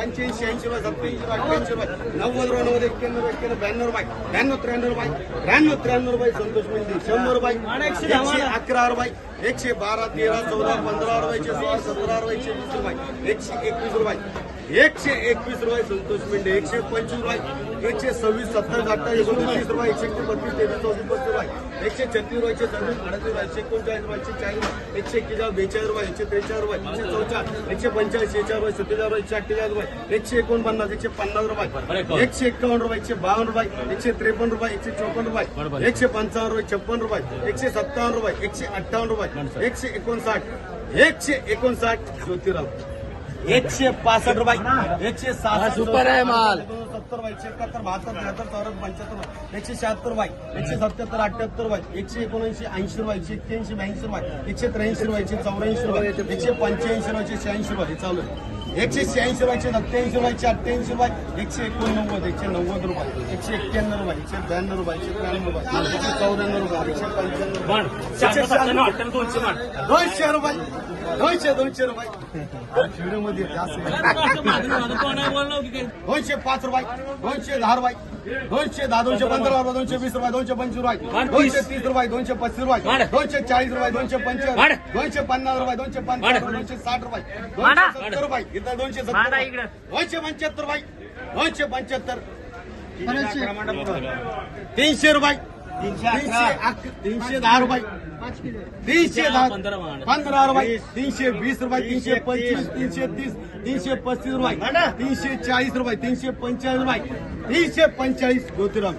पंच्याऐंशी ऐंशी रुपये सत्याऐंशी रुपये अठ्ठ्याऐंशी रुपये नव्वद रुपये नव्वद एक्क्याण्णव एक्क्याण्णव ब्याण्णव रुपये ब्याण्णव त्र्याण्णव रुपये त्र्याण्णव त्र्याण्णव रुपये संतोष मिळते शंभर रुपये एकशे अकरा रुपये एकशे बारा तेरा चौदा पंधरा रुपयाचे सोळा सतरा रुपयाचे वीस रुपये एकशे एकवीस रुपये एकशे एकवीस रुपये संतोष मिंडे एकशे पंचवीस रुपये एकशे सव्वीस सत्तावीस अठ्ठावीस एकोणतीस तीस रुपये एकशे एकशे बत्तीस तेवीस चौतीस पस्तीस रुपये एकशे छत्तीस रुपये एकशे सव्वीस अडतीस रुपये एकशे एकोणचाळीस रुपये एकशे चाळीस रुपये एकशे एक्केचाळीस बेचाळीस रुपये एकशे त्रेचाळीस रुपये एकशे चौचाळीस एकशे पंचाळीस शेचाळीस रुपये सत्तेचाळीस रुपये एकशे अठ्ठेचाळीस रुपये एकशे एकोणपन्नास एकशे पन्नास रुपये एकशे एक्कावन्न रुपये एकशे बावन्न रुपये एकशे त्रेपन्न रुपये एकशे चौपन्न रुपये एकशे पंचावन्न रुपये छप्पन रुपये एकशे सत्तावन्न रुपये एकशे अठ्ठावन्न रुपये एकशे एकोणसाठ एकशे एकोणसाठ ज्योतिराव एकशे पासष्ट रुपये. एकशे सहासष्ट सुपर आहे माल. सत्तर रुपये एकशे एकाहत्तर बहात्तर त्र्याहत्तर चौऱ्याहत्तर पंच्याहत्तर एकशे शहात्तर रुपये. एकशे सत्याहत्तर अठ्याहत्तर रुपये. एकशे एकोणऐंशी ऐंशी रुपये. एकशे एक्क्याऐंशी ब्याऐंशी रुपये. एकशे त्र्याऐंशी रुपये. एकशे चौऱ्याऐंशी रुपये. एकशे पंच्याऐंशी रुपये. एकशे शहाऐंशी रुपये. हे चालू आहे. एकशे शहाऐंशी रुपये एकशे सत्याऐंशी रुपये एकशे अठ्ठ्याऐंशी रुपये एकशे एकोणनव्वद एकशे नव्वद रुपये एकशे एक्क्याण्णव रुपये एकशे ब्याण्णव रुपये एकशे त्र्याण्णव रुपये एकशे चौऱ्याण्णव रुपये एकशे पंच्याण्णव दोनशे रुपये दोनशे दोनशे रुपये. व्हिडिओमध्ये दोनशे पाच रुपये दोनशे दहा रुपये दोनशे दहा दोनशे पंधरा रुपये दोनशे वीस रुपये दोनशे पंचवीस रुपये दोनशे तीस रुपये दोनशे पस्तीस रुपये दोनशे चाळीस रुपये दोनशे पंचवीस दोनशे पन्नास रुपये दोनशे पन्नास दोनशे साठ रुपये दोनशे सत्तर रुपये. इथं दोनशे सत्तर. दोनशे पंच्याहत्तर रुपये दोनशे पंच्याहत्तर. तीनशे रुपये. तीनशे दहा रुपये. तीनशे दहा पंधरा रुपये. तीनशे वीस रुपये तीनशे पंचवीस तीनशे तीस तीनशे पस्तीस रुपये. तीनशे चाळीस रुपये तीनशे पंचेचाळीस रुपये. तीनशे पंचेचाळीस ज्योतिराम.